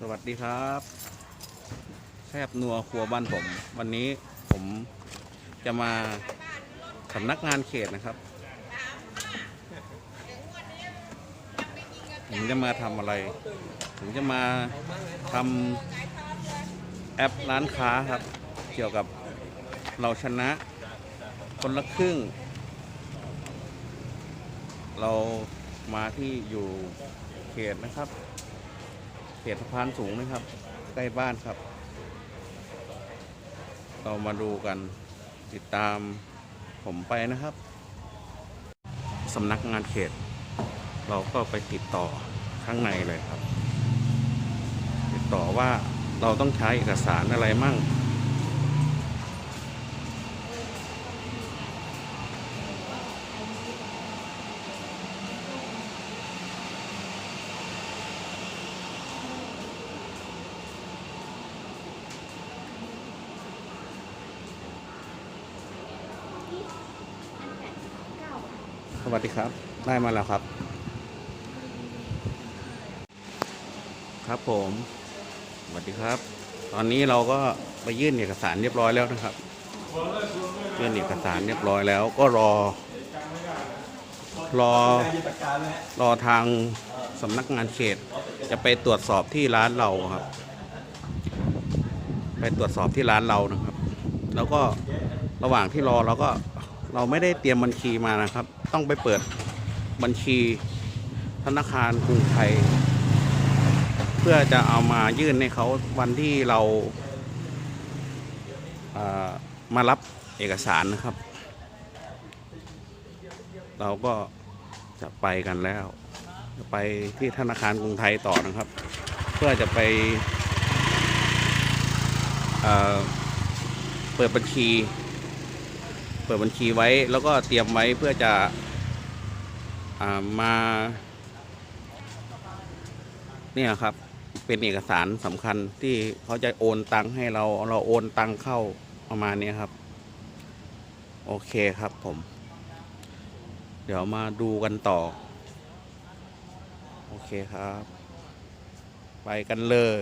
สวัสดีครับแซบนัวครัวบ้านผม วันนี้ผมจะมาสำนักงานเขตนะครับ ผมจะมาทำอะไร ผมจะมาทำแอปร้านค้าครับ เกี่ยวกับเราชนะ คนละครึ่ง เรามาที่อยู่เขตนะครับ ขตสะพานสูงนะครับ ใกล้บ้านครับ เรามาดูกันติดตามผมไปนะครับสำนักงานเขต เราก็ไปติดต่อข้างในเลยครับ ติดต่อว่าเราต้องใช้เอกสารอะไรมั่ง สวัสดีครับ ได้มาแล้วครับ ครับผม สวัสดีครับ ตอนนี้เราก็ไปยื่นเอกสารเรียบร้อยแล้วนะครับ ยื่นเอกสารเรียบร้อยแล้ว ก็รอ รอ รอทางสำนักงานเขต จะไปตรวจสอบที่ร้านเราครับ ไปตรวจสอบที่ร้านเรานะครับ แล้วก็ระหว่างที่รอเราก็ เราไม่ได้เตรียมบัญชีมานะครับ ต้องไปเปิดบัญชีธนาคารกรุงไทย เพื่อจะเอามายื่นให้เขาวันที่เราเอ่อมารับเอกสารนะครับ เราก็จะไปกันแล้วไปที่ธนาคารกรุงไทยต่อนะครับ เพื่อจะไปเเปิดบัญชี เปิดบัญชีไว้แล้วก็เตรียมไว้เพื่อจะอามาเนี่ยครับเป็นเอกสารสำคัญที่เขาจะโอนตังค์ให้เราเราโอนตังค์เข้าประมาณนี้ครับ โอเคครับผม เดี๋ยวมาดูกันต่อ โอเคครับ ไปกันเลย